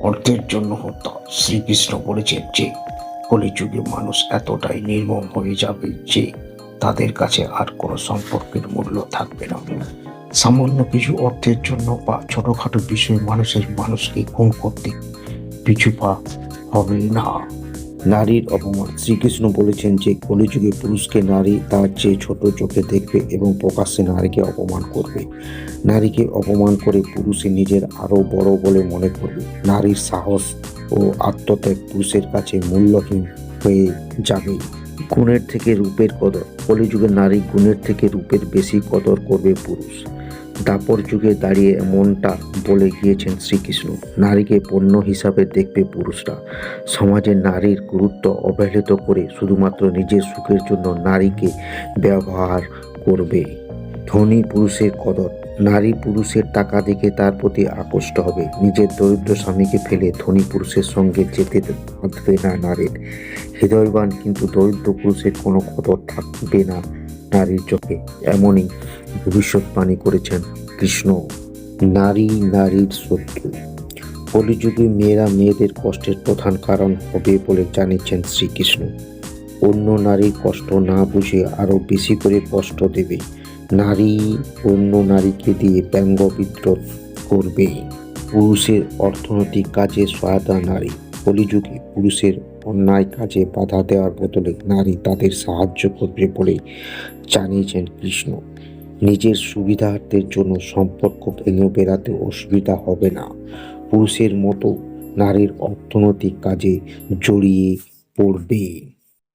অর্থের জন্য হত্যা। শ্রীকৃষ্ণ বলেছেন যে, কলিযুগে মানুষ এতটাই নির্মম হয়ে যাবে যে, তাদের কাছে আর কোনো সম্পর্কের মূল্য থাকবে না। সামান্য কিছু অর্থের জন্য বা ছোটোখাটো বিষয়ে মানুষের মানুষকে খুন করতে পিছু পা হবে না। নারীর অপমান। শ্রীকৃষ্ণ বলেছেন যে, কলিযুগে পুরুষকে নারী তার চেয়ে ছোট চোখে দেখবে এবং প্রকাশ্যে নারীকে অপমান করবে। নারীকে অপমান করে পুরুষে নিজের আরও বড় বলে মনে করবে। নারীর সাহস ও আত্মত্যাগ পুরুষের কাছে মূল্যহীন হয়ে যাবে। গুণের থেকে রূপের কদর। কলিযুগে নারী গুণের থেকে রূপের বেশি কদর করবে পুরুষ। দাপর যুগে দাঁড়িয়ে এমনটা বলে গিয়েছেন শ্রীকৃষ্ণ। নারীকে পণ্য হিসাবে দেখবে পুরুষরা। সমাজে নারীর গুরুত্ব অবহেলিত করে শুধুমাত্র নিজের সুখের জন্য নারীকে ব্যবহার করবে। ধনী পুরুষের কদর। নারী পুরুষের টাকা দেখে তার প্রতি আকৃষ্ট হবে। নিজের দরিদ্র স্বামীকে ফেলে ধনী পুরুষের সঙ্গে যেতে বাঁধবে না নারীর। হৃদয়বান কিন্তু দরিদ্র পুরুষের কোনো কদর থাকবে না নারীর চোখে। এমনই ভবিষ্যৎবাণী করেছেন কৃষ্ণ নারী নারীর শত্রু। কলিযুগে মেয়েরা মেয়েদের কষ্টের প্রধান কারণ হবে বলে জানিয়েছেন শ্রীকৃষ্ণ। অন্য নারীর কষ্ট না বুঝে আরও বেশি করে কষ্ট দেবে। নারী অন্য নারীকে দিয়ে ব্যঙ্গ বিদ্রোহ করবে। পুরুষের অর্থনৈতিক কাজে সহায়তা নারী। কলিযুগে পুরুষের অন্যায় কাজে বাধা দেওয়ার বদলে নারী তাদের সাহায্য করবে বলে জানিয়েছেন কৃষ্ণ। নিজের সুবিধার্থের জন্য সম্পর্ক ভেঙে বেড়াতে অসুবিধা হবে না। পুরুষের মতো নারীর অর্থনৈতিক কাজে জড়িয়ে পড়বে।